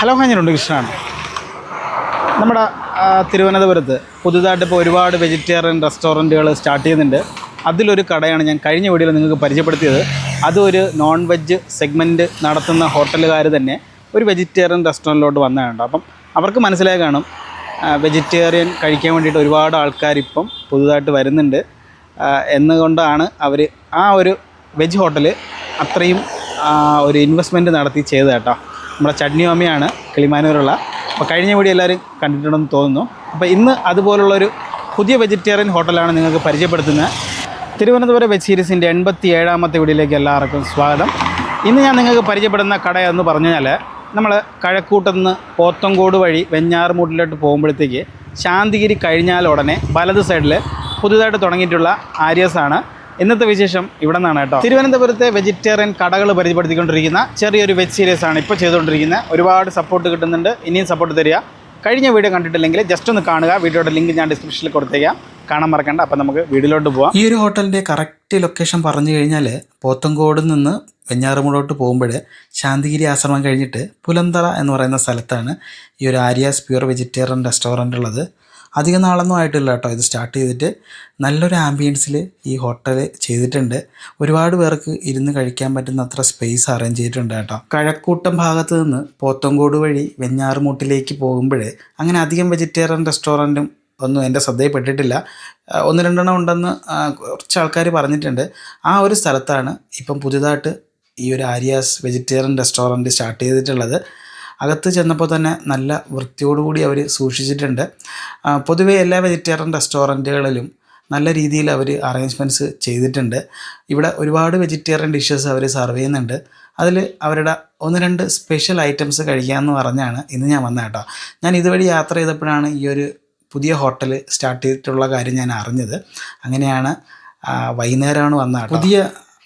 Hello ഞാനുണ്ട് കൃഷ്ണനാണ് നമ്മുടെ തിരുവനന്തപുരത്ത് പുതുതായിട്ട് ഇപ്പോൾ ഒരുപാട് വെജിറ്റേറിയൻ റെസ്റ്റോറന്റുകൾ സ്റ്റാർട്ട് ചെയ്യുന്നുണ്ട്. അതിലൊരു കടയാണ് ഞാൻ കഴിഞ്ഞ വീഡിയോയിൽ നിങ്ങൾക്ക് പരിചയപ്പെടുത്തിയത്. അതൊരു നോൺ വെജ് സെഗ്മെന്റ് നടത്തുന്ന ഹോട്ടലുകാർ തന്നെ ഒരു വെജിറ്റേറിയൻ റെസ്റ്റോറന്റിലോട്ട് വന്നതാണ് അപ്പം അവർക്ക് മനസ്സിലായി കാണും വെജിറ്റേറിയൻ കഴിക്കാൻ വേണ്ടിയിട്ട് ഒരുപാട് ആൾക്കാർ ഇപ്പം പുതുതായിട്ട് വരുന്നുണ്ട്. എന്നുകൊണ്ടാണ് അവർ ആ ഒരു വെജ് ഹോട്ടൽ അത്രയും ഒരു ഇൻവെസ്റ്റ്മെന്റ് നടത്തി ചെയ്തത് കേട്ടോ. നമ്മുടെ ചട്നിയോമയാണ് കിളിമാനൂരുള്ള. അപ്പോൾ കഴിഞ്ഞ വീഡിയോ എല്ലാവരും കണ്ടിട്ടുണ്ടെന്ന് തോന്നുന്നു. അപ്പോൾ ഇന്ന് അതുപോലുള്ളൊരു പുതിയ വെജിറ്റേറിയൻ ഹോട്ടലാണ് നിങ്ങൾക്ക് പരിചയപ്പെടുത്തുന്നത്. തിരുവനന്തപുരം വെജ് സീരീസിന്റെ എൺപത്തി ഏഴാമത്തെ വീഡിയോയിലേക്ക് എല്ലാവർക്കും സ്വാഗതം. ഇന്ന് ഞാൻ നിങ്ങൾക്ക് പരിചയപ്പെടുന്ന കട എന്ന് പറഞ്ഞു കഴിഞ്ഞാൽ നമ്മൾ കഴക്കൂട്ടുനിന്ന് പോത്തങ്കോട് വഴി വെഞ്ഞാറുമൂട്ടിലോട്ട് പോകുമ്പോഴത്തേക്ക് ശാന്തിഗിരി കഴിഞ്ഞാൽ ഉടനെ വലത് സൈഡിൽ പുതുതായിട്ട് തുടങ്ങിയിട്ടുള്ള ആര്യസാണ് ഇന്നത്തെ വിശേഷം ഇവിടെ നിന്നാണ് കേട്ടോ. തിരുവനന്തപുരത്തെ വെജിറ്റേറിയൻ കടകൾ പരിചയപ്പെടുത്തിക്കൊണ്ടിരിക്കുന്ന ചെറിയൊരു വെജ് സീരീസ് ആണ് ഇപ്പോൾ ചെയ്തുകൊണ്ടിരിക്കുന്നത്. ഒരുപാട് സപ്പോർട്ട് കിട്ടുന്നുണ്ട്. ഇനിയും സപ്പോർട്ട് തരിക. കഴിഞ്ഞ വീഡിയോ കണ്ടിട്ടില്ലെങ്കിൽ ജസ്റ്റ് ഒന്ന് കാണുക. വീഡിയോയുടെ ലിങ്ക് ഞാൻ ഡിസ്ക്രിപ്ഷനിൽ കൊടുത്തേക്കാം. കാണാൻ മറക്കണ്ട. അപ്പം നമുക്ക് വീഡിയോയിലോട്ട് പോവാം. ഈ ഒരു ഹോട്ടലിന്റെ കറക്റ്റ് ലൊക്കേഷൻ പറഞ്ഞു കഴിഞ്ഞാൽ പോത്തങ്കോട് നിന്ന് വെഞ്ഞാറുമൂടോട്ട് പോകുമ്പോൾ ശാന്തിഗിരി ആശ്രമം കഴിഞ്ഞിട്ട് പുലന്തറ എന്ന് പറയുന്ന സ്ഥലത്താണ് ഈ ഒരു ആര്യാസ് പ്യൂർ വെജിറ്റേറിയൻ റെസ്റ്റോറന്റ് ഉള്ളത്. അധിക നാളൊന്നും ആയിട്ടില്ല കേട്ടോ. ഇത് സ്റ്റാർട്ട് ചെയ്തിട്ട് നല്ലൊരു ആംബിയൻസിൽ ഈ ഹോട്ടൽ ചെയ്തിട്ടുണ്ട്. ഒരുപാട് പേർക്ക് ഇരുന്ന് കഴിക്കാൻ പറ്റുന്ന അത്ര സ്പേസ് അറേഞ്ച് ചെയ്തിട്ടുണ്ട് കേട്ടോ. കഴക്കൂട്ടം ഭാഗത്ത് നിന്ന് പോത്തങ്കോട് വഴി വെഞ്ഞാറുമൂട്ടിലേക്ക് പോകുമ്പോൾ അങ്ങനെ അധികം വെജിറ്റേറിയൻ റെസ്റ്റോറന്റും ഒന്നും എന്റെ ശ്രദ്ധയിൽപ്പെട്ടിട്ടില്ല ഒന്ന് രണ്ടെണ്ണം ഉണ്ടെന്ന് കുറച്ച് ആൾക്കാർ പറഞ്ഞിട്ടുണ്ട്. ആ ഒരു സ്ഥലത്താണ് ഇപ്പം പുതുതായിട്ട് ഈ ഒരു ആര്യാസ് വെജിറ്റേറിയൻ റെസ്റ്റോറന്റ് സ്റ്റാർട്ട് ചെയ്തിട്ടുള്ളത്. അകത്ത് ചെന്നപ്പോൾ തന്നെ നല്ല വൃത്തിയോടുകൂടി അവർ സൂക്ഷിച്ചിട്ടുണ്ട്. പൊതുവെ എല്ലാ വെജിറ്റേറിയൻ റെസ്റ്റോറന്റുകളിലും നല്ല രീതിയിൽ അവർ അറേഞ്ച്മെന്റ്സ് ചെയ്തിട്ടുണ്ട്. ഇവിടെ ഒരുപാട് വെജിറ്റേറിയൻ ഡിഷസ് അവർ സർവ് ചെയ്യുന്നുണ്ട്. അതിൽ അവരുടെ ഒന്ന് രണ്ട് സ്പെഷ്യൽ ഐറ്റംസ് കഴിക്കാമെന്ന് പറഞ്ഞാണ് ഇന്ന് ഞാൻ വന്നത് കേട്ടോ. ഞാൻ ഇതുവഴി യാത്ര ചെയ്തപ്പോഴാണ് ഈ ഒരു പുതിയ ഹോട്ടൽ സ്റ്റാർട്ട് ചെയ്തിട്ടുള്ള കാര്യം ഞാൻ അറിഞ്ഞത്. അങ്ങനെയാണ് വൈകുന്നേരമാണ് വന്നത് പുതിയ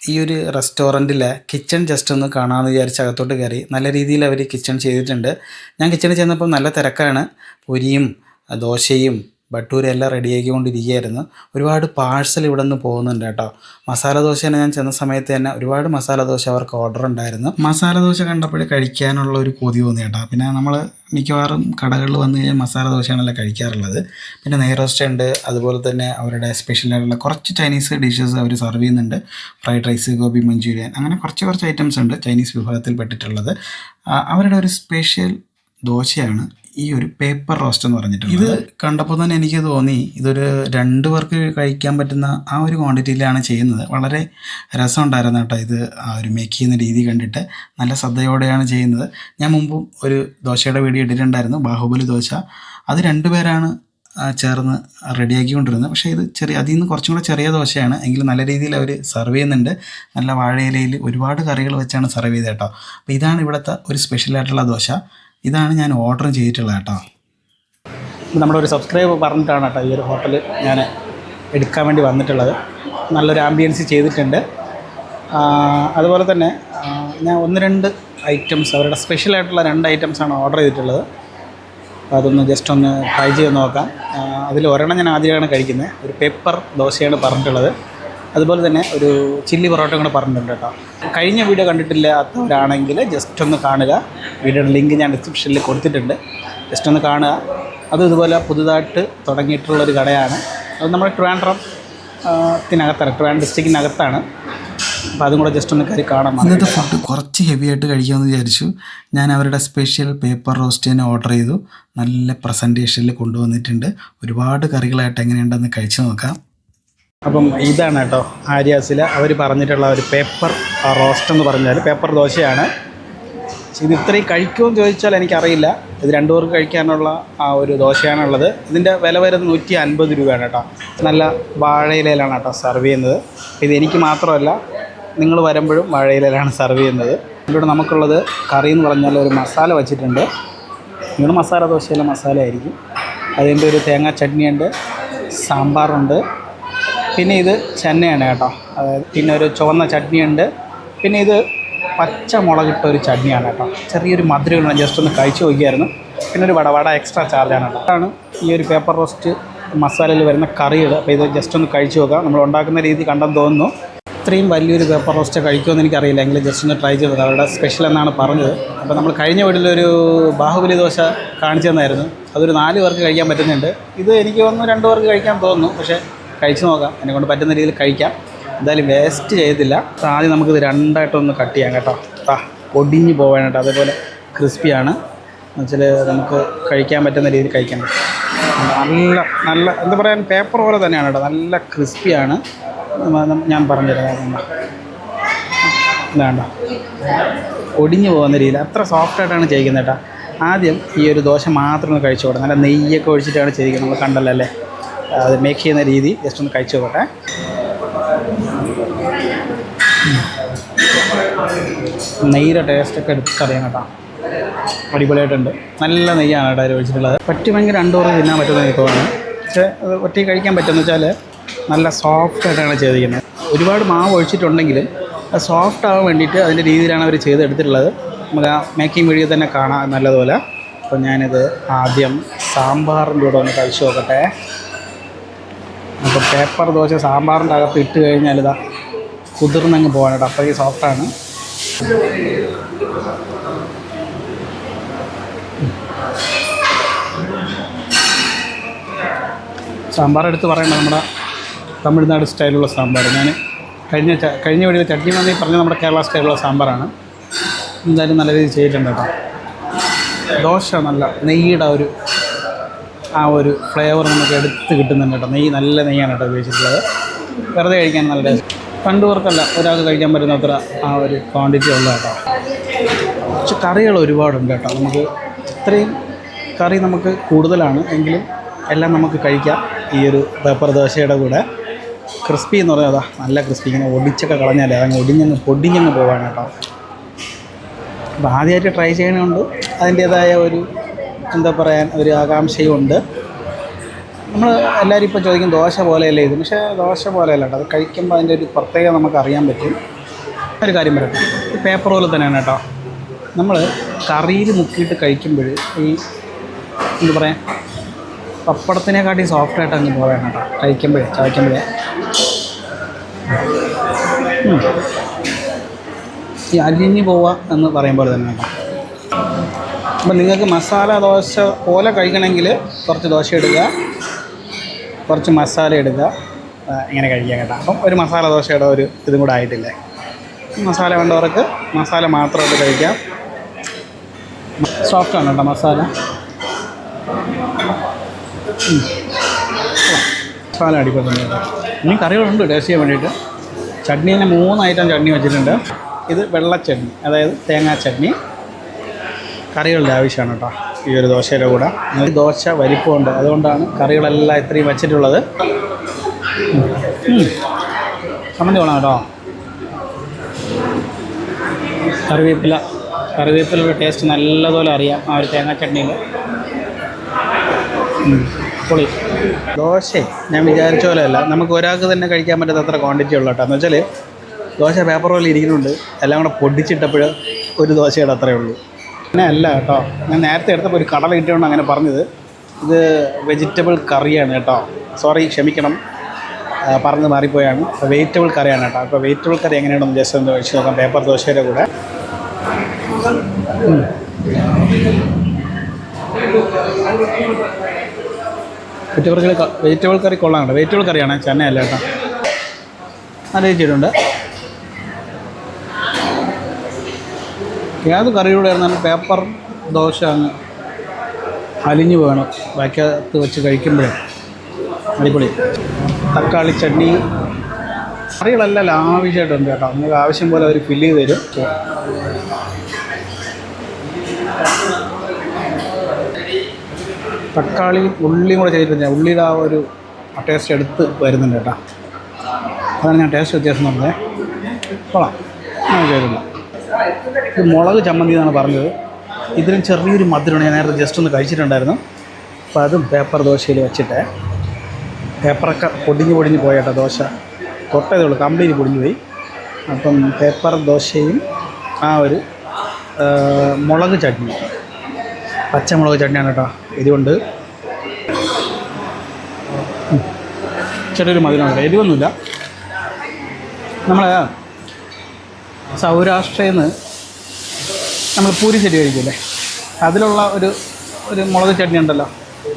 ഈ ഒരു റെസ്റ്റോറന്റിലെ കിച്ചൺ ജസ്റ്റ് ഒന്ന് കാണാമെന്ന് വിചാരിച്ച് അകത്തോട്ട് കയറി നല്ല രീതിയിൽ അവർ കിച്ചൺ ചെയ്തിട്ടുണ്ട്. ഞാൻ കിച്ചണിൽ ചെന്നപ്പോൾ നല്ല തിരക്കാണ്. പൊരിയും ദോശയും ബട്ടൂരും എല്ലാം റെഡിയാക്കിക്കൊണ്ടിരിക്കുകയായിരുന്നു ഒരുപാട് പാഴ്സൽ ഇവിടെ നിന്ന് പോകുന്നുണ്ട് കേട്ടോ. മസാല ദോശ തന്നെ ഞാൻ ചെന്ന സമയത്ത് തന്നെ ഒരുപാട് മസാല ദോശ അവർക്ക് ഓർഡർ ഉണ്ടായിരുന്നു. മസാല ദോശ കണ്ടപ്പോൾ കഴിക്കാനുള്ള ഒരു കൊതി തോന്നി കേട്ടോ. പിന്നെ നമ്മൾ മിക്കവാറും കടകളിൽ വന്നു കഴിഞ്ഞാൽ മസാല ദോശയാണല്ലോ കഴിക്കാറുള്ളത്. പിന്നെ നെയ്റോസ്റ്റ് ഉണ്ട്. അതുപോലെ തന്നെ അവരുടെ സ്പെഷ്യലായിട്ടുള്ള കുറച്ച് ചൈനീസ് ഡിഷസ് അവർ സെർവ് ചെയ്യുന്നുണ്ട്. ഫ്രൈഡ് റൈസ് ഗോബി മഞ്ചൂരിയൻ അങ്ങനെ കുറച്ച് കുറച്ച് ഐറ്റംസ് ഉണ്ട് ചൈനീസ് വിഭാഗത്തിൽ പെട്ടിട്ടുള്ളത് അവരുടെ ഒരു സ്പെഷ്യൽ ദോശയാണ് ഈ ഒരു പേപ്പർ റോസ്റ്റ് എന്ന് പറഞ്ഞിട്ടുള്ളത് ഇത് കണ്ടപ്പോൾ തന്നെ എനിക്ക് തോന്നി ഇതൊരു രണ്ട് പേർക്ക് കഴിക്കാൻ പറ്റുന്ന ആ ഒരു ക്വാണ്ടിറ്റിയിലാണ് ചെയ്യുന്നത്. വളരെ രസമുണ്ടായിരുന്നു കേട്ടോ ഇത് ആ ഒരു മേക്ക് ചെയ്യുന്ന രീതി കണ്ടിട്ട്. നല്ല ശ്രദ്ധയോടെയാണ് ചെയ്യുന്നത്. ഞാൻ മുമ്പും ഒരു ദോശയുടെ വീഡിയോ ഇട്ടിട്ടുണ്ടായിരുന്നു ബാഹുബലി ദോശ. അത് രണ്ടുപേരാണ് പേരാണ് ചേർന്ന് റെഡിയാക്കിക്കൊണ്ടിരുന്നത്. പക്ഷേ ഇത് ചെറിയ അതിൽ നിന്ന് കുറച്ചും കൂടെ ചെറിയ ദോശയാണ്. എങ്കിലും നല്ല രീതിയിൽ അവർ സെർവ് ചെയ്യുന്നുണ്ട്. നല്ല വാഴയിലയിൽ ഒരുപാട് കറികൾ വെച്ചാണ് സെർവ് ചെയ്തത് കേട്ടോ. അപ്പോൾ ഇതാണ് ഇവിടുത്തെ ഒരു സ്പെഷ്യലായിട്ടുള്ള ദോശ. ഇതാണ് ഞാൻ ഓർഡർ ചെയ്തിട്ടുള്ളത് കേട്ടോ. നമ്മുടെ ഒരു സബ്സ്ക്രൈബ് പറഞ്ഞിട്ടാണ് കേട്ടോ ഈ ഒരു ഹോട്ടൽ ഞാൻ എടുക്കാൻ വേണ്ടി വന്നിട്ടുള്ളത്. നല്ലൊരു ആംബിയൻസ് ചെയ്തിട്ടുണ്ട്. അതുപോലെ തന്നെ ഞാൻ ഒന്ന് രണ്ട് ഐറ്റംസ് അവരുടെ സ്പെഷ്യൽ ആയിട്ടുള്ള രണ്ട് ഐറ്റംസാണ് ഓർഡർ ചെയ്തിട്ടുള്ളത്. അതൊന്ന് ജസ്റ്റ് ഒന്ന് ട്രൈ ചെയ്ത് നോക്കാം. അതിൽ ഒരെണ്ണം ഞാൻ ആദ്യമാണ് കഴിക്കുന്നത്. ഒരു പെപ്പർ ദോശയാണ് പറഞ്ഞിട്ടുള്ളത്. അതുപോലെ തന്നെ ഒരു ചില്ലി പൊറോട്ട കൂടെ പറഞ്ഞിട്ടുണ്ട് കേട്ടോ. കഴിഞ്ഞ വീഡിയോ കണ്ടിട്ടില്ലാത്തവരാണെങ്കിൽ ജസ്റ്റ് ഒന്ന് കാണുക. വീഡിയോയുടെ ലിങ്ക് ഞാൻ ഡിസ്ക്രിപ്ഷനിൽ കൊടുത്തിട്ടുണ്ട്. ജസ്റ്റ് ഒന്ന് കാണുക. അതും ഇതുപോലെ പുതുതായിട്ട് തുടങ്ങിയിട്ടുള്ളൊരു കടയാണ്. അത് നമ്മുടെ ട്രിവാൻഡ്രം ത്തിനകത്താണ് ട്രിവാൻഡ്രം ഡിസ്ട്രിക്റ്റിനകത്താണ് അപ്പോൾ അതും കൂടെ ജസ്റ്റ് ഒന്ന് കയറി കാണാം. ഇന്നത്തെ ഫുഡ് കുറച്ച് ഹെവി ആയിട്ട് കഴിക്കാമെന്ന് വിചാരിച്ചു. ഞാൻ അവരുടെ സ്പെഷ്യൽ പേപ്പർ റോസ്റ്റ് തന്നെ ഓർഡർ ചെയ്തു. നല്ല പ്രസന്റേഷനിൽ കൊണ്ടുവന്നിട്ടുണ്ട്. ഒരുപാട് കറികളായിട്ട് എങ്ങനെയുണ്ടെന്ന് കഴിച്ചു നോക്കാം. അപ്പം ഇതാണ് കേട്ടോ ആര്യാസിൽ അവർ പറഞ്ഞിട്ടുള്ള ഒരു പേപ്പർ റോസ്റ്റ് എന്ന് പറഞ്ഞാൽ പേപ്പർ ദോശയാണ്. ഇത് ഇത്രയും കഴിക്കുമെന്ന് ചോദിച്ചാൽ എനിക്കറിയില്ല. ഇത് രണ്ടു പേർക്ക് കഴിക്കാനുള്ള ആ ഒരു ദോശയാണുള്ളത്. ഇതിന്റെ വില വരുന്നത് നൂറ്റി അൻപത് രൂപയാണ് കേട്ടോ. നല്ല വാഴയിലയിലാണ് കേട്ടോ സെർവ് ചെയ്യുന്നത്. ഇത് എനിക്ക് മാത്രമല്ല നിങ്ങൾ വരുമ്പോഴും വാഴയിലയിലാണ് സെർവ് ചെയ്യുന്നത്. ഇവിടെ നമുക്കുള്ളത് കറി എന്ന് പറഞ്ഞാൽ ഒരു മസാല വെച്ചിട്ടുണ്ട്. നിങ്ങൾ മസാല ദോശയിലെ മസാല ആയിരിക്കും. അതിന്റെ ഒരു തേങ്ങാ ചട്നിയുണ്ട് സാമ്പാറുണ്ട് പിന്നെ ഇത് ചെന്നയാണ് കേട്ടോ. അതായത് പിന്നെ ഒരു ചുവന്ന ചട്നിയുണ്ട്. പിന്നെ ഇത് പച്ച മുളകിട്ട ഒരു ചട്നിയാണ് കേട്ടോ. ചെറിയൊരു മധുരമാണ് ജസ്റ്റ് ഒന്ന് കഴിച്ചു നോക്കിയായിരുന്നു. പിന്നെ ഒരു വട വട എക്സ്ട്രാ ചാർജാണ് അതാണ് ഈ ഒരു പേപ്പർ റോസ്റ്റ് മസാലയിൽ വരുന്ന കറികൾ. അപ്പോൾ ഇത് ജസ്റ്റ് ഒന്ന് കഴിച്ചു നോക്കാം. നമ്മൾ ഉണ്ടാക്കുന്ന രീതി കണ്ടെന്ന് തോന്നുന്നു. ഇത്രയും വലിയൊരു പേപ്പർ റോസ്റ്റ് കഴിക്കുമെന്ന് എനിക്കറിയില്ല. എങ്കിലും ജസ്റ്റ് ഒന്ന് ട്രൈ ചെയ്തത് അവരുടെ സ്പെഷ്യൽ എന്നാണ് പറഞ്ഞത്. അപ്പോൾ നമ്മൾ കഴിഞ്ഞ വീട്ടിലൊരു ബാഹുബലി ദോശ കാണിച്ചു തന്നായിരുന്നു. അതൊരു നാല് പേർക്ക് കഴിക്കാൻ പറ്റുന്നുണ്ട്. ഇത് എനിക്ക് തോന്നുന്നു രണ്ട് പേർക്ക് കഴിക്കാൻ തോന്നുന്നു. പക്ഷേ കഴിച്ചു നോക്കാം. എന്നെ കൊണ്ട് പറ്റുന്ന രീതിയിൽ കഴിക്കാം. എന്തായാലും വേസ്റ്റ് ചെയ്തില്ല. ആദ്യം നമുക്കിത് രണ്ടായിട്ടൊന്ന് കട്ട് ചെയ്യാം കേട്ടോ. ആ ഒടിഞ്ഞ് പോകാനായിട്ട് അതേപോലെ ക്രിസ്പിയാണ് എന്നുവെച്ചാൽ നമുക്ക് കഴിക്കാൻ പറ്റുന്ന രീതിയിൽ കഴിക്കാൻ പറ്റും നല്ല നല്ല എന്താ പറയാൻ പേപ്പർ പോലെ തന്നെയാണ് കേട്ടോ. നല്ല ക്രിസ്പിയാണ് ഞാൻ പറഞ്ഞുതരാം. ഇതാണ്ട ഒടിഞ്ഞു പോകുന്ന രീതിയിൽ അത്ര സോഫ്റ്റായിട്ടാണ് ചെയ്യിക്കുന്നത് കേട്ടോ ആദ്യം ഈ ഒരു ദോശ മാത്രം ഒന്ന് കഴിച്ചു നോക്കട്ടെ നല്ല നെയ്യൊക്കെ ഒഴിച്ചിട്ടാണ് ചെയ്യിക്കുന്നത്. നമ്മൾ കണ്ടല്ലോ അല്ലേ? അത് മേക്ക് ചെയ്യുന്ന രീതി ജസ്റ്റ് ഒന്ന് കഴിച്ചു നോക്കട്ടെ. നെയ്യുടെ ടേസ്റ്റൊക്കെ എടുത്തറിയാം കേട്ടോ. അടിപൊളിയായിട്ടുണ്ട്. നല്ല നെയ്യാണ് കേട്ടോ അതിൽ ഒഴിച്ചിട്ടുള്ളത്. പറ്റുമെങ്കിൽ രണ്ടു പേർക്ക് തിന്നാൻ പറ്റുമെന്ന് എനിക്ക് തോന്നുന്നു. പക്ഷേ അത് ഒറ്റയ്ക്ക് കഴിക്കാൻ പറ്റുമെന്ന് വെച്ചാൽ നല്ല സോഫ്റ്റ് ആയിട്ടാണ് ചെയ്തിരിക്കുന്നത്. ഒരുപാട് മാവ് ഒഴിച്ചിട്ടുണ്ടെങ്കിലും അത് സോഫ്റ്റ് ആവാൻ വേണ്ടിയിട്ട് അതിന്റെ രീതിയിലാണ് അവർ ചെയ്തെടുത്തിട്ടുള്ളത്. നമുക്ക് ആ മേക്കിംഗ് വീഡിയോ തന്നെ കാണാം. നല്ലതുപോലെ. അപ്പോൾ ഞാനിത് ആദ്യം സാമ്പാറിന്റെ കൂടെ ഒന്ന് കഴിച്ചു നോക്കട്ടെ. അപ്പോൾ പേപ്പർ ദോശ സാമ്പാറിന്റെ അകത്ത് ഇട്ട് കഴിഞ്ഞാൽ ഇതാ കുതിർന്നങ്ങ് പോകാനായിട്ട് അത്രയും സോഫ്റ്റാണ്. സാമ്പാർ എടുത്ത് പറയണ്ട നമ്മുടെ തമിഴ്നാട് സ്റ്റൈലുള്ള സാമ്പാർ. ഞാൻ കഴിഞ്ഞ കഴിഞ്ഞ വീഡിയോ ചട്നി മന്തി പറഞ്ഞ നമ്മുടെ കേരള സ്റ്റൈലുള്ള സാമ്പാറാണ്. എന്തായാലും നല്ല രീതിയിൽ ചെയ്തിട്ടുണ്ട് കേട്ടോ. ദോശ നല്ല നെയ്യുടെ ഒരു ആ ഒരു ഫ്ലേവർ നമുക്ക് എടുത്ത് കിട്ടുന്നുണ്ട് കേട്ടോ. നെയ്യ് നല്ല നെയ്യാണ് കേട്ടോ ഉപയോഗിച്ചിട്ടുള്ളത്. വെറുതെ കഴിക്കാൻ നല്ല ടേസ്റ്റ്. രണ്ടു പേർക്കല്ല ഒരാൾക്ക് കഴിക്കാൻ പറ്റുന്ന അത്ര ആ ഒരു ക്വാണ്ടിറ്റി ഉള്ള കേട്ടോ. പക്ഷെ കറികൾ ഒരുപാടുണ്ട് കേട്ടോ. നമുക്ക് ഇത്രയും കറി നമുക്ക് കൂടുതലാണ് എങ്കിലും എല്ലാം നമുക്ക് കഴിക്കാം ഈ ഒരു പേപ്പർ ദോശയുടെ കൂടെ. ക്രിസ്പി എന്ന് പറഞ്ഞാൽ അതാ നല്ല ക്രിസ്പി ഇങ്ങനെ ഒടിച്ചൊക്കെ കളഞ്ഞാലേ അതങ്ങ് ഒടിഞ്ഞങ്ങ് പൊടിഞ്ഞങ്ങ് പോവാണ് കേട്ടോ. അപ്പോൾ ആദ്യമായിട്ട് ട്രൈ ചെയ്യണമുണ്ട് അതിന്റേതായ ഒരു എന്താ പറയാൻ ഒരു ആകാംക്ഷയുണ്ട്. നമ്മൾ എല്ലാവരും ഇപ്പോൾ ചോദിക്കും ദോശ പോലെയല്ലേ ഇത്? പക്ഷേ ദോശ പോലെയല്ല കേട്ടോ. അത് കഴിക്കുമ്പോൾ അതിന്റെ ഒരു പ്രത്യേകത നമുക്ക് അറിയാൻ പറ്റും. ഒരു കാര്യം പറയട്ടെ. പേപ്പർ പോലെ തന്നെയാണ് കേട്ടോ. നമ്മൾ കറിയിൽ മുക്കിയിട്ട് കഴിക്കുമ്പോൾ ഈ എന്താ പറയുക പപ്പടത്തിനെക്കാട്ടി സോഫ്റ്റായിട്ട് അങ്ങ് പോകാൻ കേട്ടോ. കഴിക്കുമ്പോഴേ ചവയ്ക്കുമ്പോഴേ. ഈ അലിഞ്ഞു പോവുക എന്ന് പറയുമ്പോൾ തന്നെ കേട്ടോ. അപ്പം നിങ്ങൾക്ക് മസാല ദോശ പോലെ കഴിക്കണമെങ്കിൽ കുറച്ച് ദോശ എടുക്കുക കുറച്ച് മസാല ഇടുക. ഇങ്ങനെ കഴിക്കുക കേട്ടോ. അപ്പം ഒരു മസാല ദോശയുടെ ഒരു ഇതും കൂടെ ആയിട്ടില്ലേ? മസാല വേണ്ടവർക്ക് മസാല മാത്രമായിട്ട് കഴിക്കാം. സോഫ്റ്റാണ് കേട്ടോ മസാല. മസാല കേട്ടോ. ഇനി കറികളുണ്ട് ടേസ്റ്റ് ചെയ്യാൻ വേണ്ടിയിട്ട്. ചട്നീനെ മൂന്ന് ഐറ്റം ചട്നി വെച്ചിട്ടുണ്ട്. ഇത് വെള്ള ചട്നി അതായത് തേങ്ങാ ചട്നി. കറികളുടെ ആവശ്യമാണ് കേട്ടോ. ഈ ഒരു ദോശയുടെ കൂടെ. ദോശ വലിപ്പമുണ്ട്. അതുകൊണ്ടാണ് കറികളെല്ലാം ഇത്രയും വെച്ചിട്ടുള്ളത്. ചമ്മന്തി വേണം കേട്ടോ. കറിവേപ്പില. കറിവേപ്പിലയുടെ ടേസ്റ്റ് നല്ലതുപോലെ അറിയാം. ആ ഒരു തേങ്ങാ ചട്നിയിൽ. പൊളി. ദോശ ഞാൻ വിചാരിച്ച പോലെയല്ല. നമുക്ക് ഒരാൾക്ക് തന്നെ കഴിക്കാൻ പറ്റാത്ത അത്ര ക്വാണ്ടിറ്റി ഉള്ള കേട്ടോ. എന്ന് വെച്ചാൽ ദോശ പേപ്പർ പോലെ ഇരിക്കുന്നുണ്ട്. എല്ലാം കൂടെ പൊടിച്ചിട്ടപ്പോൾ ഒരു ദോശയുടെ അത്രയേ ഉള്ളൂ. അങ്ങനെ അല്ല കേട്ടോ. ഞാൻ നേരത്തെ എടുത്തപ്പോൾ ഒരു കടല കിട്ടിയോണ്ട് അങ്ങനെ പറഞ്ഞത്. ഇത് വെജിറ്റബിൾ കറിയാണ് കേട്ടോ. സോറി ക്ഷമിക്കണം. പറഞ്ഞ് മാറിപ്പോയാണ്. അപ്പോൾ വെജിറ്റബിൾ കറിയാണ് കേട്ടോ. അപ്പോൾ വെജിറ്റബിൾ കറി എങ്ങനെയാണെന്ന് ജസ്റ്റ് ഒന്ന് കഴിച്ച് നോക്കാം. പേപ്പർ ദോശയുടെ കൂടെ. വെജിറ്റബിൾ വെജിറ്റബിൾ കറി കൊള്ളാം കേട്ടോ. വെജിറ്റബിൾ കറിയാണ് ചെന്നൈ അല്ല കേട്ടോ. നല്ല വെച്ചിട്ടുണ്ട് ഏത് കറിയുടെ ആയിരുന്നാലും പേപ്പർ ദോശ അങ്ങ് അലിഞ്ഞു വേണം. ബാക്കകത്ത് വെച്ച് കഴിക്കുമ്പോഴേ. അടിപൊളി. തക്കാളി ചട്നി. കറികളെല്ലാം ലാവശ്യമായിട്ടുണ്ട് കേട്ടോ. നിങ്ങൾക്ക് ആവശ്യം പോലെ അവർ ഫില്ല് ചെയ്ത് തരും. തക്കാളി ഉള്ളിയും കൂടെ ചെയ്തിട്ടുണ്ട് ഉള്ളിയുടെ ആ ഒരു ടേസ്റ്റ് എടുത്ത് വരുന്നുണ്ട് കേട്ടോ. അതാണ് ഞാൻ ടേസ്റ്റ് വ്യത്യാസം പറഞ്ഞത്. കൊള്ളാം. ഞാൻ ചെയ്തില്ല ഇത് മുളക് ചമ്മന്തി എന്നാണ് പറഞ്ഞത്. ഇതിലും ചെറിയൊരു മധുരമാണ് ഞാൻ നേരത്തെ ജസ്റ്റ് ഒന്ന് കഴിച്ചിട്ടുണ്ടായിരുന്നു. അപ്പോൾ അതും പേപ്പർ ദോശയിൽ വെച്ചിട്ട്. പേപ്പറൊക്കെ പൊടിഞ്ഞ് പൊടിഞ്ഞ് പോയേട്ടോ ദോശ. തൊട്ടതേ ഉള്ളൂ. കംപ്ലീറ്റ് പൊടിഞ്ഞ് പോയി. അപ്പം പേപ്പർ ദോശയും ആ ഒരു മുളക് ചട്നി. പച്ചമുളക് ചട്നിയാണ് കേട്ടോ ഇതുകൊണ്ട്. ചെറിയൊരു മധുരമാണ് എരിവൊന്നുമില്ല. നമ്മൾ സൗരാഷ്ട്രയിൽ നിന്ന് നമ്മൾ പൂരി ചെടി കഴിക്കില്ലേ? അതിലുള്ള ഒരു ഒരു മുളക് ചട്നി ഉണ്ടല്ലോ.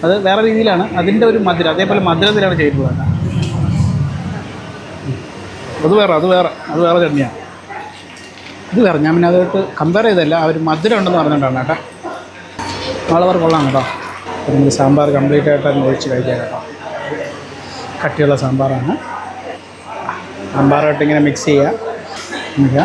അത് വേറെ രീതിയിലാണ്. അതിന്റെ ഒരു മധുരം അതേപോലെ മധുരത്തിലാണ് ചെയ്തിട്ടുള്ളത്. അത് വേറെ അത് വേറെ അത് വേറെ ചട്നിയാണ് ഇത് വേറെ ഞാൻ പിന്നെ അതായിട്ട് കമ്പയർ ചെയ്തല്ല ആ ഒരു മധുരം ഉണ്ടെന്ന് പറഞ്ഞിട്ടാണ് കേട്ടോ. നാളെ കൊള്ളാം കേട്ടോ. നമുക്ക് സാമ്പാർ കംപ്ലീറ്റ് ആയിട്ട് അതിന് ഒഴിച്ച് കഴിക്കാം കേട്ടോ. കട്ടിയുള്ള സാമ്പാറാണ്. സാമ്പാറായിട്ട് ഇങ്ങനെ മിക്സ് ചെയ്യുക ഇതാ.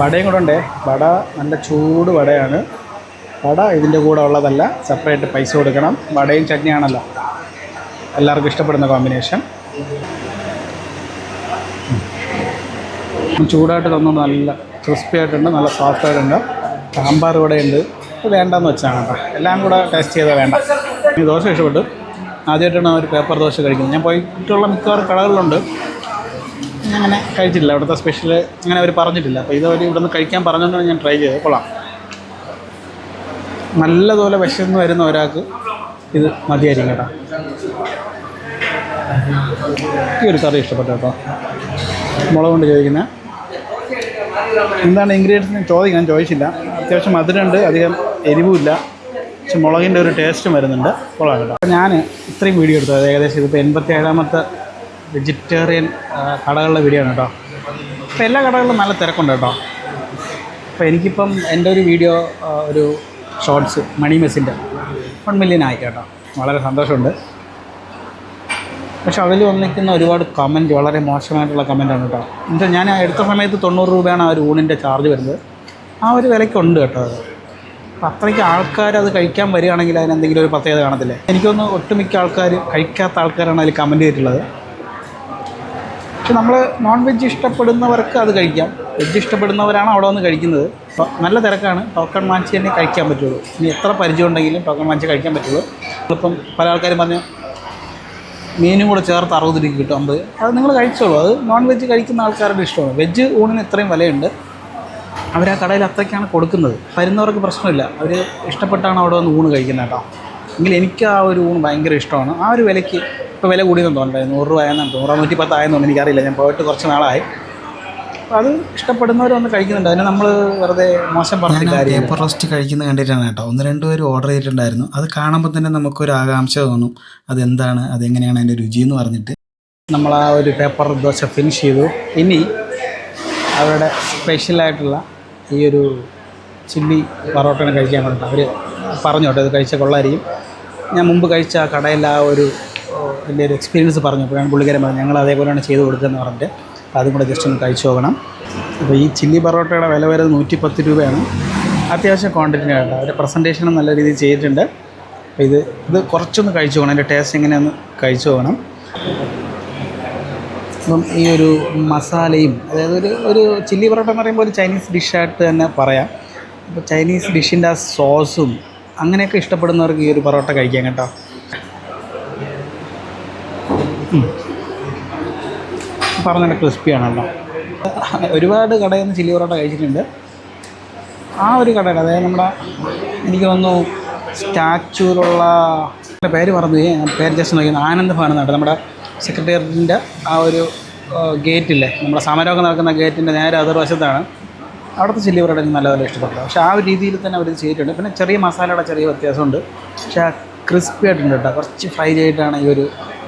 വടയും കൂടെ ഉണ്ടേ. വട നല്ല ചൂട് വടയാണ്. വട ഇതിന്റെ കൂടെ ഉള്ളതല്ല സെപ്പറേറ്റ് പൈസ കൊടുക്കണം. വടയും ചട്നിയാണല്ലോ എല്ലാവർക്കും ഇഷ്ടപ്പെടുന്ന കോമ്പിനേഷൻ ചൂടായിട്ട് തന്നു നല്ല ക്രിസ്പി ആയിട്ടുണ്ട് നല്ല സോഫ്റ്റ് ആയിട്ടുണ്ട്. സാമ്പാർ ഇവിടെ ഉണ്ട് വേണ്ടെന്ന് വെച്ചാണ് കേട്ടോ. എല്ലാം കൂടെ ടേസ്റ്റ് ചെയ്താൽ വേണ്ട. ഇനി ദോശ ഇഷ്ടപ്പെട്ടു. ആദ്യമായിട്ടാണ് ഒരു പേപ്പർ ദോശ കഴിക്കുന്നത്. ഞാൻ പോയിട്ടുള്ള മിക്കവാറും കടകളിലുണ്ട്. അങ്ങനെ കഴിച്ചിട്ടില്ല. അവിടുത്തെ സ്പെഷ്യൽ അങ്ങനെ അവർ പറഞ്ഞിട്ടില്ല. അപ്പോൾ ഇതവർ ഇവിടെ നിന്ന് കഴിക്കാൻ പറഞ്ഞുകൊണ്ടാണ് ഞാൻ ട്രൈ ചെയ്തത്. കൊള്ളാം. നല്ലതുപോലെ വിശന്ന് വരുന്ന ഒരാൾക്ക് ഇത് മതിയായിരിക്കും കേട്ടോ. ഈ ഒരു കറി ഇഷ്ടപ്പെട്ടു കേട്ടോ. മുളക് കൊണ്ട് ചോദിക്കുന്നത് എന്താണ് ഇൻഗ്രീഡിയൻസ് ചോദിക്കാൻ ചോദിച്ചില്ല. അത്യാവശ്യം മധുരമുണ്ട്. അധികം എരിവുമില്ല. പക്ഷെ മുളകിന്റെ ഒരു ടേസ്റ്റും വരുന്നുണ്ട്. കൊള്ളാം കേട്ടോ. ഞാൻ ഇത്രയും വീഡിയോ എടുത്തത്. ഏകദേശം ഇതിപ്പോൾ എൺപത്തി ഏഴാമത്തെ വെജിറ്റേറിയൻ കടകളുടെ വീഡിയോ ആണ് കേട്ടോ. ഇപ്പോൾ എല്ലാ കടകളിലും നല്ല തിരക്കുണ്ട് കേട്ടോ. അപ്പോൾ എനിക്കിപ്പം എന്റെ ഒരു വീഡിയോ ഒരു ഷോർട്സ് മണി മെസ്സിന്റെ വൺ മില്യൻ ആയി കേട്ടോ. വളരെ സന്തോഷമുണ്ട്. പക്ഷെ അതിൽ വന്നിരിക്കുന്ന ഒരുപാട് കമന്റ് വളരെ മോശമായിട്ടുള്ള കമന്റാണ് കേട്ടോ. എന്താ ഞാൻ എടുത്ത സമയത്ത് തൊണ്ണൂറ് രൂപയാണ് ആ ഒരു ഊണിന്റെ ചാർജ് വരുന്നത്. ആ ഒരു വിലയ്ക്കുണ്ട് കേട്ടോ അത്. അത്രയ്ക്ക് ആൾക്കാർ അത് കഴിക്കാൻ വരികയാണെങ്കിൽ അതിനെന്തെങ്കിലും ഒരു പ്രത്യേകത കാണത്തില്ലേ? എനിക്കൊന്ന് ഒട്ടുമിക്ക ആൾക്കാർ കഴിക്കാത്ത ആൾക്കാരാണ് അതിൽ കമന്റ് ചെയ്തിട്ടുള്ളത്. പക്ഷെ നമ്മൾ നോൺ വെജ് ഇഷ്ടപ്പെടുന്നവർക്ക് അത് കഴിക്കാം. വെജ് ഇഷ്ടപ്പെടുന്നവരാണ് അവിടെ വന്ന് കഴിക്കുന്നത്. നല്ല തിരക്കാണ്. ടോക്കൺ വാങ്ങിച്ച് തന്നെ കഴിക്കാൻ പറ്റുള്ളൂ. ഇനി എത്ര പരിചയം ഉണ്ടെങ്കിലും ടോക്കൺ മാഞ്ചി കഴിക്കാൻ പറ്റുള്ളൂ. ഇപ്പം പല ആൾക്കാരും പറഞ്ഞു മീനും കൂടെ ചേർത്ത് അറുപത് രൂപ കിട്ടും അമ്പത് അത് നിങ്ങൾ കഴിച്ചോളൂ. അത് നോൺ വെജ് കഴിക്കുന്ന ആൾക്കാരുടെ ഇഷ്ടമാണ്. വെജ് ഊണിന് ഇത്രയും വിലയുണ്ട്. അവർ ആ കടയിൽ അത്രയ്ക്കാണ് കൊടുക്കുന്നത്. വരുന്നവർക്ക് പ്രശ്നമില്ല. അവർ ഇഷ്ടപ്പെട്ടാണ് അവിടെ വന്ന് ഊണ് കഴിക്കുന്നത് കേട്ടോ. എങ്കിൽ എനിക്ക് ആ ഒരു ഊണ് ഭയങ്കര ഇഷ്ടമാണ്. ആ ഒരു വിലയ്ക്ക് ഇപ്പോൾ വില കൂടിയെന്ന് തോന്നുന്നുണ്ട് നൂറ് രൂപ ആയെന്നാണ് നൂറ് നൂറ്റി പത്തായെന്ന് തോന്നുന്നു എനിക്കറിയില്ല. ഞാൻ പോയിട്ട് കുറച്ച് നാളായി. അപ്പോൾ അത് ഇഷ്ടപ്പെടുന്നവർ വന്ന് കഴിക്കുന്നുണ്ട്. അതിന് നമ്മൾ വെറുതെ മോശം കാര്യമില്ല. പേപ്പർ റോസ്റ്റ് കഴിക്കുന്നത് കണ്ടിട്ടാണ് കേട്ടോ. ഒന്ന് രണ്ട് പേര് ഓർഡർ ചെയ്തിട്ടുണ്ടായിരുന്നു. അത് കാണുമ്പോൾ തന്നെ നമുക്കൊരു ആകാംക്ഷ തോന്നും. അതെന്താണ്? അതെങ്ങനെയാണ് അതിന്റെ രുചി എന്ന് പറഞ്ഞിട്ട്. നമ്മൾ ആ ഒരു പേപ്പർ ദോശ ഫിനിഷ് ചെയ്തു. ഇനി അവരുടെ സ്പെഷ്യലായിട്ടുള്ള ഈ ഒരു ചില്ലി പൊറോട്ടയാണ് കഴിക്കാൻ വേണ്ടിയിട്ട് അവർ പറഞ്ഞു കേട്ടോ ഇത് കഴിച്ച കൊള്ളായിരിക്കും. ഞാൻ മുമ്പ് കഴിച്ച ആ കടയിൽ ആ ഒരു വലിയൊരു എക്സ്പീരിയൻസ് പറഞ്ഞപ്പോഴാണ് പുള്ളിക്കാരൻ പറഞ്ഞു ഞങ്ങൾ അതേപോലെയാണ് ചെയ്ത് കൊടുക്കുന്നതെന്ന് പറഞ്ഞിട്ട് അതും കൂടെ ജസ്റ്റ് ഒന്ന് കഴിച്ചു നോക്കണം. അപ്പോൾ ഈ ചില്ലി പൊറോട്ടയുടെ വില വരുന്നത് നൂറ്റി പത്ത് രൂപയാണ്. അത്യാവശ്യം ക്വാണ്ടിറ്റി കേട്ടോ. അവരുടെ പ്രസന്റേഷനും നല്ല രീതിയിൽ ചെയ്തിട്ടുണ്ട്. അപ്പോൾ ഇത് ഇത് കുറച്ചൊന്ന് കഴിച്ചു പോകണം അതിന്റെ ടേസ്റ്റ് എങ്ങനെയാണെന്ന് കഴിച്ചു പോകണം അപ്പം ഈ ഒരു മസാലയും അതായത് ഒരു ഒരു ചില്ലി പൊറോട്ട എന്ന് പറയുമ്പോൾ ഒരു ചൈനീസ് ഡിഷായിട്ട് തന്നെ പറയാം. അപ്പോൾ ചൈനീസ് ഡിഷിന്റെ ആ സോസും അങ്ങനെയൊക്കെ ഇഷ്ടപ്പെടുന്നവർക്ക് ഈ ഒരു പൊറോട്ട കഴിക്കാം കേട്ടോ. പറഞ്ഞിട്ട് ക്രിസ്പിയാണല്ലോ ഒരുപാട് കടയിൽ നിന്ന് ചില്ലി പൊറോട്ട കഴിച്ചിട്ടുണ്ട്. ആ ഒരു കട അതായത് നമ്മുടെ എനിക്ക് തോന്നുന്നു സ്റ്റാച്ചുവിലുള്ള പേര് പറഞ്ഞു പേര് ജസ്റ്റ് നോക്കി ആനന്ദ് ഭവൻ എന്നാണ് നമ്മുടെ സെക്രട്ടേറിയറ്റിന്റെ ആ ഒരു ഗേറ്റില്ലേ? നമ്മുടെ സമരമൊക്കെ നടക്കുന്ന ഗേറ്റിന്റെ നേരെ അതിർവശത്താണ് അവിടുത്തെ ചില്ലി എനിക്ക് നല്ലപോലെ ഇഷ്ടപ്പെട്ടു. പക്ഷേ ആ ഒരു രീതിയിൽ തന്നെ അവർ ചെയ്തിട്ടുണ്ട്. പിന്നെ ചെറിയ മസാലയുടെ ചെറിയ വ്യത്യാസമുണ്ട്. പക്ഷേ ക്രിസ്പി ആയിട്ടുണ്ട് കേട്ടോ. കുറച്ച് ഫ്രൈ ചെയ്തിട്ടാണ് ഈ ഒരു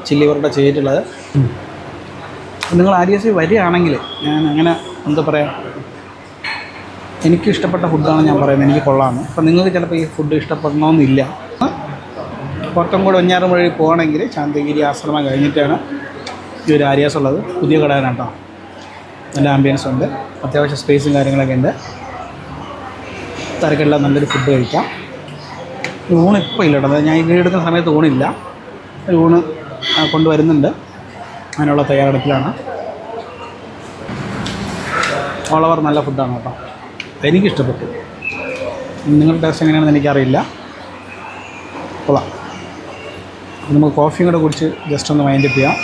ചില്ലി പൊറോട്ട ചെയ്തിട്ടുള്ളത്. നിങ്ങൾ ആർ എസ് വരികയാണെങ്കിൽ ഞാൻ അങ്ങനെ എന്താ പറയുക എനിക്ക് ഇഷ്ടപ്പെട്ട ഫുഡാണ് ഞാൻ പറയുന്നത്. എനിക്ക് കൊള്ളാമെന്ന് അപ്പം നിങ്ങൾക്ക് ചിലപ്പോൾ ഈ ഫുഡ് ഇഷ്ടപ്പെടണമെന്നില്ല. പുറത്തുംകൂടെ ഒഞ്ഞാറും വഴി പോകണമെങ്കിൽ ശാന്തഗിരി ആശ്രമം കഴിഞ്ഞിട്ടാണ് ഈ ഒരു ആരിയാസ് ഉള്ളത്. പുതിയ കടയാണ് കേട്ടോ. നല്ല ആംബിയൻസ് ഉണ്ട്. അത്യാവശ്യം സ്പേസും കാര്യങ്ങളൊക്കെ ഉണ്ട്. തിരക്കെല്ലാം നല്ലൊരു ഫുഡ് കഴിക്കാം. ഈ ഊണ് ഇപ്പോൾ ഇല്ല കേട്ടോ. ഞാൻ ഈ എടുക്കുന്ന സമയത്ത് ഊണില്ല. ഊണ് കൊണ്ടുവരുന്നുണ്ട്. അതിനുള്ള തയ്യാറെടുപ്പിലാണ്. ഓൾ ഓവർ നല്ല ഫുഡാണ് കേട്ടോ. എനിക്കിഷ്ടപ്പെട്ടു. നിങ്ങളുടെ ടേസ്റ്റ് എങ്ങനെയാണെന്ന് എനിക്കറിയില്ല കൊള്ളാം നമുക്ക് കോഫിയും കൂടെ കുടിച്ച് ജസ്റ്റ് ഒന്ന് മൈൻഡപ്പ് ചെയ്യാം.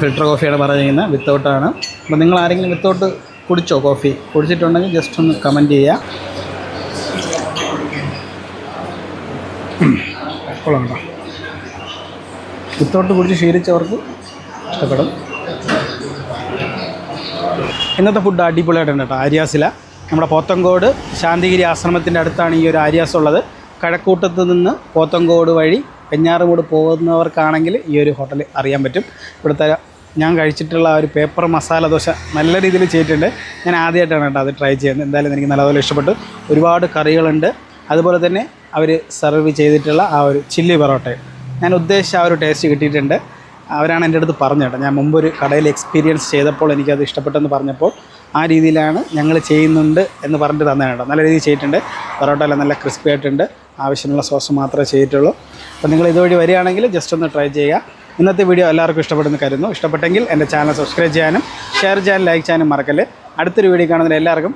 ഫിൽറ്റർ കോഫിയാണ് പറയുന്നത് വിത്തൗട്ടാണ് അപ്പോൾ നിങ്ങൾ ആരെങ്കിലും വിത്തൗട്ട് കുടിച്ചോ കോഫി കുടിച്ചിട്ടുണ്ടെങ്കിൽ ജസ്റ്റ് ഒന്ന് കമന്റ് ചെയ്യുക കൊള്ളാം വിത്തോട്ട് കുടിച്ച് ശീലിച്ചവർക്ക് ഇഷ്ടപ്പെടും. ഇന്നത്തെ ഫുഡ് അടിപൊളിയായിട്ടുണ്ട് കേട്ടോ ആര്യാസില നമ്മുടെ പോത്തങ്കോട് ശാന്തിഗിരി ആശ്രമത്തിന്റെ അടുത്താണ് ഈ ഒരു ആര്യാസ് ഉള്ളത്. കഴക്കൂട്ടത്ത് നിന്ന് പോത്തങ്കോട് വഴി വെഞ്ഞാറുമൂട് പോകുന്നവർക്കാണെങ്കിൽ ഈ ഒരു ഹോട്ടൽ അറിയാൻ പറ്റും. ഇവിടുത്തെ ഞാൻ കഴിച്ചിട്ടുള്ള ആ ഒരു പേപ്പർ മസാല ദോശ നല്ല രീതിയിൽ ചെയ്തിട്ടുണ്ട്. ഞാൻ ആദ്യമായിട്ടാണ് കേട്ടോ അത് ട്രൈ ചെയ്യുന്നത്. എന്തായാലും എനിക്ക് നല്ലപോലെ ഇഷ്ടപ്പെട്ടു. ഒരുപാട് കറികളുണ്ട്. അതുപോലെ തന്നെ അവർ സെർവ് ചെയ്തിട്ടുള്ള ആ ഒരു ചില്ലി പൊറോട്ട. ഞാൻ ഉദ്ദേശിച്ച ആ ഒരു ടേസ്റ്റ് കിട്ടിയിട്ടുണ്ട്. അവരാണ് എന്റെ അടുത്ത് പറഞ്ഞു കേട്ടോ. ഞാൻ മുമ്പ് ഒരു കടയിൽ എക്സ്പീരിയൻസ് ചെയ്തപ്പോൾ എനിക്കത് ഇഷ്ടപ്പെട്ടെന്ന് പറഞ്ഞപ്പോൾ ആ രീതിയിലാണ് ഞങ്ങൾ ചെയ്യുന്നുണ്ട് എന്ന് പറഞ്ഞിട്ട് തന്നെ കേട്ടോ നല്ല രീതിയിൽ ചെയ്തിട്ടുണ്ട്. പൊറോട്ട എല്ലാം നല്ല ക്രിസ്പി ആയിട്ടുണ്ട്. ആവശ്യമുള്ള സോസ് മാത്രമേ ചെയ്തിട്ടുള്ളൂ. അപ്പോൾ നിങ്ങൾ ഇതുവഴി വരികയാണെങ്കിൽ ജസ്റ്റ് ഒന്ന് ട്രൈ ചെയ്യുക. ഇന്നത്തെ വീഡിയോ എല്ലാവർക്കും ഇഷ്ടപ്പെടുന്നു കരുതുന്നു. ഇഷ്ടപ്പെട്ടെങ്കിൽ എന്റെ ചാനൽ സബ്സ്ക്രൈബ് ചെയ്യാനും ഷെയർ ചെയ്യാനും ലൈക്ക് ചെയ്യാനും മറക്കല്ലേ. അടുത്തൊരു വീഡിയോ കാണുന്നതിന് എല്ലാവർക്കും